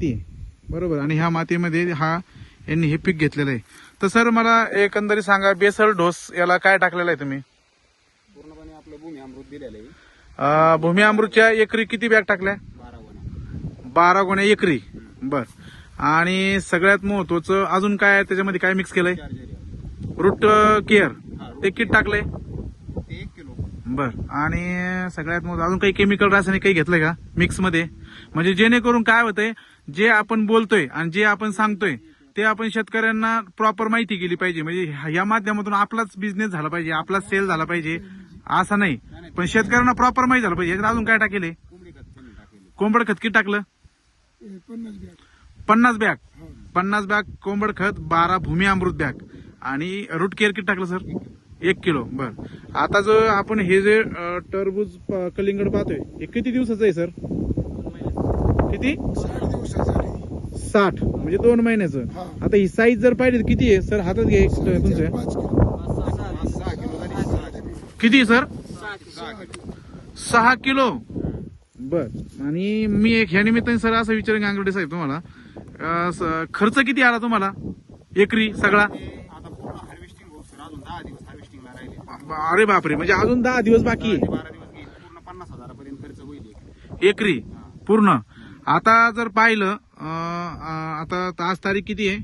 माती. बरोबर. आणि ह्या मातीमध्ये हा यांनी हे पीक घेतलेलं आहे. तर सर मला एकंदरीत सांगा बेसल डोस याला काय टाकलेला आहे तुम्ही? पूर्णपणे आपलं भूमी अमृत दिलेलं आहे. भूमी अमृतच्या एकरी किती बॅग टाकल्या? बारा गोणा. बारा गुण्या एकरी. बर. आणि सगळ्यात महत्वाचं अजून काय आहे? त्याच्यामध्ये काय मिक्स केलंय? Route care. ते किट टाकलंय? ते एक किलो. बर. आणि सगळ्यात महत्त्व अजून काही केमिकल रासायनिक काही घेतलंय का मिक्समध्ये? म्हणजे जेणेकरून काय होतंय जे आपण बोलतोय आणि जे आपण सांगतोय ते आपण शेतकऱ्यांना प्रॉपर माहिती केली पाहिजे. म्हणजे ह्या- या माध्यमातून आपलाच बिझनेस झाला पाहिजे आपलाच सेल झाला पाहिजे असं नाही. पण शेतकऱ्यांना प्रॉपर माहिती झालं पाहिजे. अजून काय टाकेले कोंबड खत किती टाकलं? पन्नास बॅग. पन्नास बॅग कोंबड खत बारा भूमी अमृत बॅग. आणि रूट केअर किट टाकलं सर? एक किलो. बर. आता जो आपण हे जे टरबूज प- कलिंगड पाहतोय हे किती दिवसाचं आहे सर? किती? साठ म्हणजे दोन महिन्याचं. आता ही साईज जर पाहिली तर किती आहे? सर हातात घ्या एक तुमचं. किलो. किती आहे सर? सहा किलो. सहा किलो. बर. आणि मी एक ह्या निमित्ताने सर असं विचारेन गांगर्डे साहेब तुम्हाला. अ, स- खर्च किती आला तुम्हाला? एकरी सगळा? आता पूर्ण हार्वेस्टिंग होऊ सर. अजून दहा दिवस हार्वेस्टिंगला राहिले. अरे बापरे म्हणजे अजून दहा दिवस बाकी दहा आहे बारा दिवस घेईल पूर्ण पन्नास हजारापर्यंत खर्च होईल एक. एकरी पूर्ण. आता जर पाहिलं अं, आता आज तारीख किती आहे?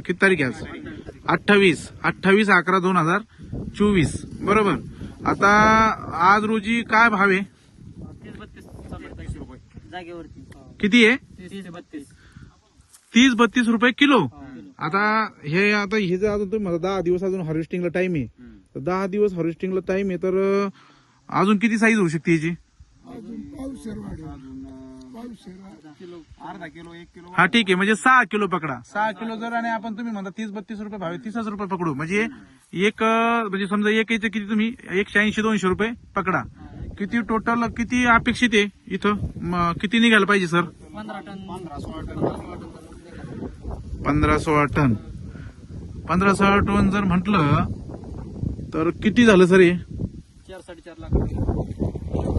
किती तारीख आहे आज? अठ्ठावीस. अठ्ठावीस अकरा दोन हजार चोवीस. बरोबर. आता आज रोजी काय भाव आहे? किती आहे? तीस बत्तीस रुपये किलो. आता हे आता हे जर अजून तुम्ही दहा दिवस अजून हार्वेस्टिंगला टाइम आहे. तर दहा दिवस हार्वेस्टिंगला टाइम आहे तर अजून किती साईज होऊ शकते याची? अजून अर्धा किलो एक किलो हा ठीक आहे. म्हणजे सहा किलो पकडा. सहा किलो जर आणि आपण तुम्ही म्हणता तीस बत्तीस रुपये भावे तीसच रुपये पकडू. म्हणजे एक म्हणजे समजा एक याचे किती तुम्ही एकशे ऐंशी दोनशे रुपये पकडा. किती टोटल किती अपेक्षित आहे इथं? किती निघायला पाहिजे सर? पंधरा टन पंधरा सोळा टन. पंधरा सोळा टन पंधरा सोळा टन जर म्हटलं तर किती झालं सर हे? चार साडेचार लाख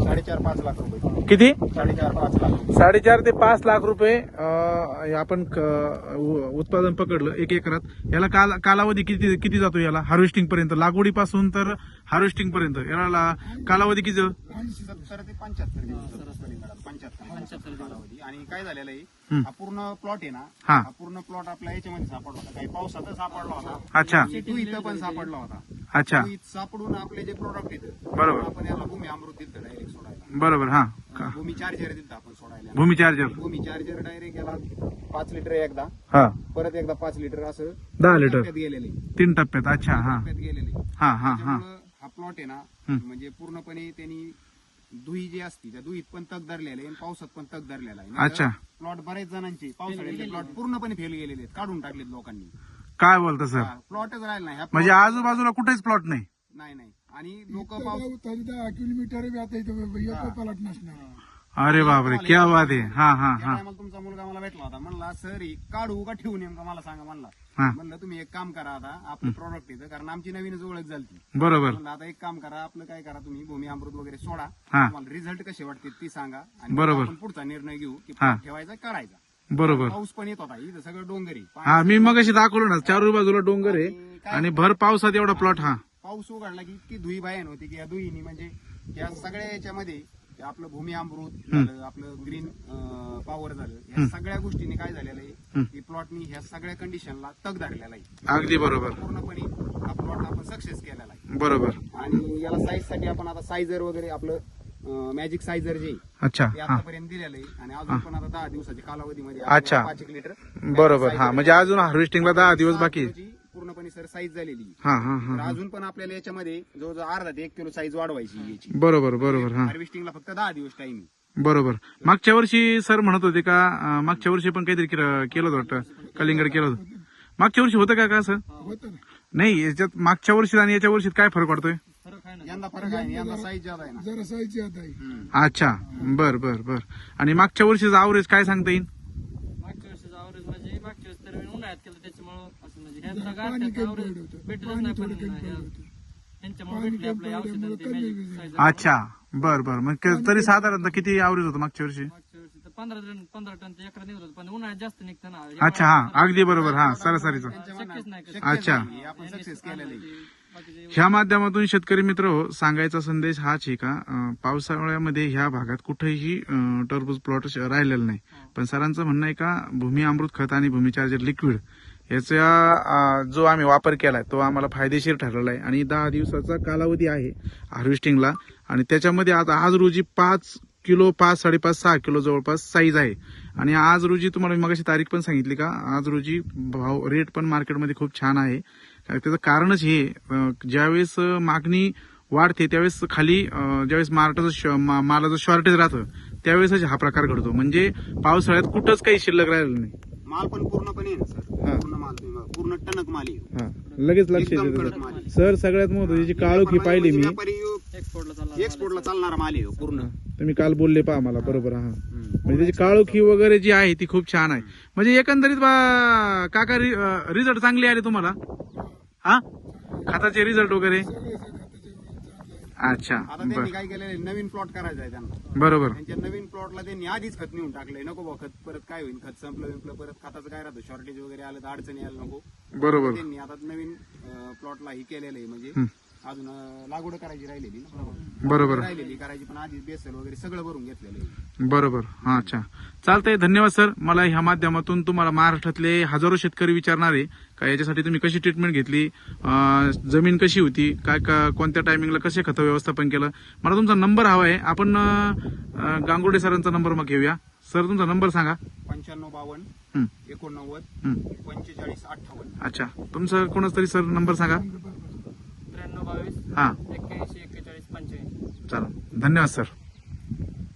साडेचार पाच लाख रुपये. किती? साडेचार पाच लाख. रुपये साडेचार ते पाच लाख रुपये अं, आपण क- उ- उत्पादन पकडलं एक एकरात. याला काल कालावधी किती किती जातो याला? हार्वेस्टिंग पर्यंत. लागवडीपासून तर हार्वेस्टिंग पर्यंत. याला ला- कालावधी किती? जातो? सत्तर ते पंच्याहत्तर. दिवस पंच्याहत्तर. कालावधी. आणि काय झालेलं आहे. हा पूर्ण प्लॉट आहे ना? हा. हा पूर्ण प्लॉट आपल्या याच्यामध्ये सापडला होता. काही पावसातच सापडला होता. अच्छा. तू इथं पण सापडला होता. अच्छा. तू सापडून आपले जे प्रोडक्ट येतं बरोबर. आपण याला भूमी अमृत दिलं डायरेक्ट सोडायला. बरोबर हा. का- भूमी चार्जर दिलं आपण सोडायला. Bhoomi charger Bhoomi charger direct याला पाच लिटर एकदा हा. परत एकदा पाच लिटर असं दहा लिटर टप्प्यात गेलेले. तीन टप्प्यात अच्छा हा. टप्प्यात गेलेले. हा हा हा. हा प्लॉट आहे ना हम्म. म्हणजे पूर्णपणे त्यांनी दुही जी असती त्या दुहीत पण तग धरलेले आहे आणि पावसात पण तग धरलेला आहे. अच्छा. प्लॉट बरेच जणांचे पावसाळ्याचे प्लॉट पूर्णपणे फेल गेलेले आहेत काढून टाकलेत लोकांनी. काय बोलता सर? प्लॉटच राहिला नाही. म्हणजे आजूबाजूला कुठेच प्लॉट नाही? नाही नाही. आणि लोक पाऊस तरी दहा किलोमीटर बी आता इथं एक पलट नसणार. अरे बापरे क्या बात आहे. हा हा हा. टायमाला तुमचा मुलगा मला भेटला होता. म्हणला सर हे काढू का ठेवू नेमका? मला सांगा म्हणला. हा. म्हणलं तुम्ही एक काम करा आता आपलं प्रॉडक्ट येतं कारण आमची नवीनच ओळख झाली बरोबर. म्हणलं आता एक काम करा आपलं काय करा तुम्ही? भूमी अमृत वगैरे सोडा. हा. तुम्हाला रिझल्ट कसे वाटते ती सांगा. आणि बरोबर. आपण पुढचा निर्णय घेऊ की हा. ठेवायचा काढायचा. बरोबर. पाऊस पण येत होता. इथं सगळं डोंगरी हा मी मग अशी दाखवलं ना चारही बाजूला डोंगर आहे आणि भर पावसात एवढा प्लॉट हा. पाऊस उघडला की इतकी धुई बायन होती की या धुईनी म्हणजे या सगळ्या याच्यामध्ये ते आपलं भूमी अमृत झालं आपलं ग्रीन पॉवर झालं या सगळ्या गोष्टींनी काय झालेलं आहे? की प्लॉटनी ह्या सगळ्या कंडिशनला तग धरलेला आहे. अगदी बरोबर. पूर्णपणे हा प्लॉट आपण सक्सेस केलेला आहे. बरोबर. आणि याला साईजसाठी आपण आता सायझर वगैरे आपलं मॅजिक सायझर जे आहे, अच्छा ते हा. आतापर्यंत दिलेलं आहे. आणि अजून पण आता दहा दिवसाच्या कालावधीमध्ये अच्छा. पाच एक लिटर बरोबर हा. म्हणजे अजून हार्वेस्टिंगला दहा दिवस बाकी आहे. पूर्णपणे सर साईज झालेली आहे. हा तर अजून पण आपल्याला याच्यामध्ये जवळजवळ अर्धा ते एक किलो साईज वाढवायची आहे याची. बरोबर बरोबर हा. हार्वेस्टिंगला फक्त दहा दिवस टाइम बरोबर. मागच्या वर्षी सर म्हणत होते का अं, मागच्या वर्षी पण काहीतरी केलं केलं होतं वाटतं. कलिंगड केलं होतं. मागच्या वर्षी होतं का का सर होतं ना. नाही याच्यात मागच्या वर्षीत आणि याच्या वर्षीत काय फरक ना यंदा फरक आहे यंदा साईज जादा आहे ना जरा साईजची आता आहे हम्म. अच्छा बर बर बर आणि मागच्या वर्षीचा आवरेज काय सांगता येईल मागच्या वर्षीचा आवरेज म्हणजे मागच्या वेळेस तर मी उन्हाळ्यात केलं त्याच्यामुळं असं म्हणजे ह्या जरा जगात पाणी त्याचं कमी आवरेज पडलं होतं. भेटलंच पाणी नाही थोडं पण कमी ह्या- पडलं होतं. ह्यांच्यामुळे पाणी भेटले कमी आपल्या औषध पडल्यामुळे ते कमी magic झालं. size. अच्छा बर बर मग क- तरी साधारणतः किती आवरेज होतं मागच्या वर्षी मागच्या वर्षी तर पंधरा टन पंधरा टन एकरा निघत होतं पण उन्हाळ्यात जास्त निघतं ना अच्छा हा अगदी बरोबर हा सरासरीचं शक्यच नाही कसं. अच्छा हे आपण सक्सेस केलेलं आहे बाकीचे ह्या माध्यमातून शेतकरी मित्र हो, सांगायचा संदेश हाच आहे का पावसाळ्यामध्ये ह्या भागात कुठेही टरबूज प्लॉट राहिलेलं नाही. पण सरांचं म्हणणं आहे का भूमी अमृत खत आणि भूमी चार्जर लिक्विड याचा जो आम्ही वापर केलाय तो आम्हाला फायदेशीर ठरलेला आहे. आणि दहा दिवसाचा कालावधी आहे हार्वेस्टिंगला आणि त्याच्यामध्ये आता आज रोजी पाच किलो पाच साडेपाच सहा किलो जवळपास साईज आहे. आणि आज रोजी तुम्हाला मी मगाशी तारीख पण सांगितली का आज रोजी भाव रेट पण मार्केटमध्ये खूप छान आहे. त्याचं कारणच हे. ज्यावेळेस मागणी वाढते त्यावेळेस खाली ज्यावेळेस मार्टाचं श- मा- मालाचं शॉर्टेज राहतं त्यावेळेसच हा प्रकार घडतो. म्हणजे पावसाळ्यात कुठंच काही शिल्लक राहिलेलं नाही. माल पण पूर्णपणे सर? हा. पूर्ण माल तुम्ही बघा. पूर्ण टणक माल आहे. हा. लगेच लक्ष एकदम येतं कडक त्याचं. माल आहे. सर सगळ्यात महत्वाची काळोखी पाहिली मी. एक्सपोर्टला चालणारा माल आहे हो, पूर्ण. तुम्ही काल बोलले पहा मला बरोबर हा. म्हणजे त्याची काळोखी वगैरे जी आहे ती खूप छान आहे. म्हणजे एकंदरीत बा काका रिझल्ट चांगले आले तुम्हाला? हा? खताचे रिझल्ट वगैरे? अच्छा आता बर. त्यांनी काय केलेलं आहे, नवीन प्लॉट करायचा आहे त्यांना. बरोबर. त्यांच्या नवीन प्लॉटला त्यांनी आधीच खत नेऊन टाकलंय. नको बा खत परत काय होईल? खत संपलं विंपलं परत खताचं काय राहतं? शॉर्टेज वगैरे आलं तर अडचणी यायला नको. बरोबर. त्यांनी आता नवीन प्लॉटला ही केलेलं आहे. म्हणजे. अजून अं, लागवड करायची राहिलेली ना. बरोबर. राहिलेली करायची पण आधी बेसल वगैरे सगळं भरून घेतलेलं आहे. बरोबर. हा अच्छा. चालतंय धन्यवाद सर. मला ह्या माध्यमातून तुम्हाला महाराष्ट्रातले हजारो शेतकरी विचारणार आहे का याच्यासाठी तुम्ही कशी ट्रीटमेंट घेतली? अं, जमीन कशी होती? काय का कोणत्या टायमिंगला कसे खत व्यवस्थापन केलं? मला तुमचा नंबर हवा आहे. आपण अं, गांगुर्डे सरांचा नंबर मग घेऊया. सर तुमचा नंबर सांगा. पंच्याण्णव बावन्न हं, एकोणनव्वद हं. पंचेचाळीस अठ्ठावन्न. अच्छा. तुमचा कोणाच तरी सर नंबर सांगा. त्र्याण्णव बावीस हा. एक्क्याऐंशी एक्केचाळीस पंच्याऐंशी चालेल धन्यवाद सर.